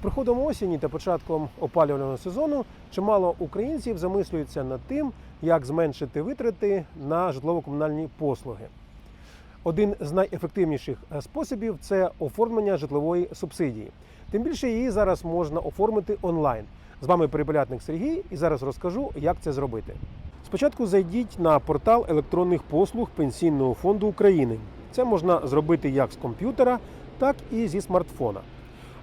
приходом осені та початком опалювального сезону чимало українців замислюються над тим, як зменшити витрати на житлово-комунальні послуги. Один з найефективніших е, способів це оформлення житлової субсидії. Тим більше її зараз можна оформити онлайн. З вами перепелятник Сергій, і зараз розкажу, як це зробити. Спочатку зайдіть на портал електронних послуг Пенсійного фонду України. Це можна зробити як з комп'ютера, так і зі смартфона.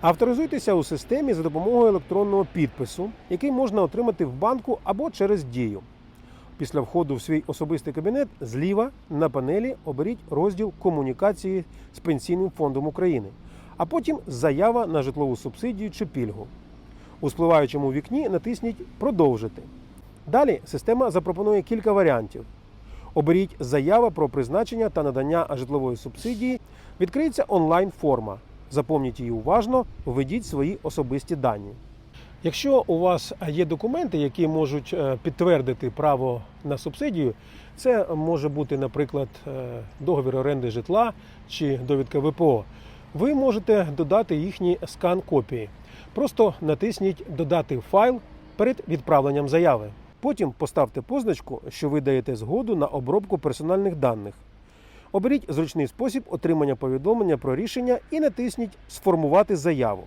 Авторизуйтеся у системі за допомогою електронного підпису, який можна отримати в банку або через дію. Після входу в свій особистий кабінет зліва на панелі оберіть розділ комунікації з Пенсійним фондом України, а потім заява на житлову субсидію чи пільгу. У спливаючому вікні натисніть Продовжити. Далі система запропонує кілька варіантів. Оберіть заява про призначення та надання житлової субсидії. Відкриється онлайн-форма. Заповніть її уважно, введіть свої особисті дані. Якщо у вас є документи, які можуть е, підтвердити право на субсидію, це може бути, наприклад, е, договір оренди житла чи довідка ВПО. Ви можете додати їхні скан-копії. Просто натисніть Додати файл перед відправленням заяви. Потім поставте позначку, що ви даєте згоду на обробку персональних даних. Оберіть зручний спосіб отримання повідомлення про рішення і натисніть Сформувати заяву.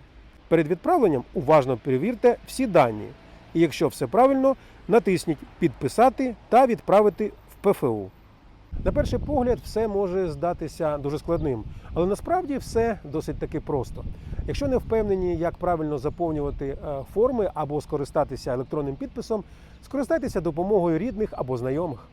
Перед відправленням уважно перевірте всі дані. І якщо все правильно, натисніть Підписати та відправити в ПФУ. На перший погляд, все може здатися дуже складним, але насправді все досить таки просто. Якщо не впевнені, як правильно заповнювати е, форми або скористатися електронним підписом, скористайтеся допомогою рідних або знайомих.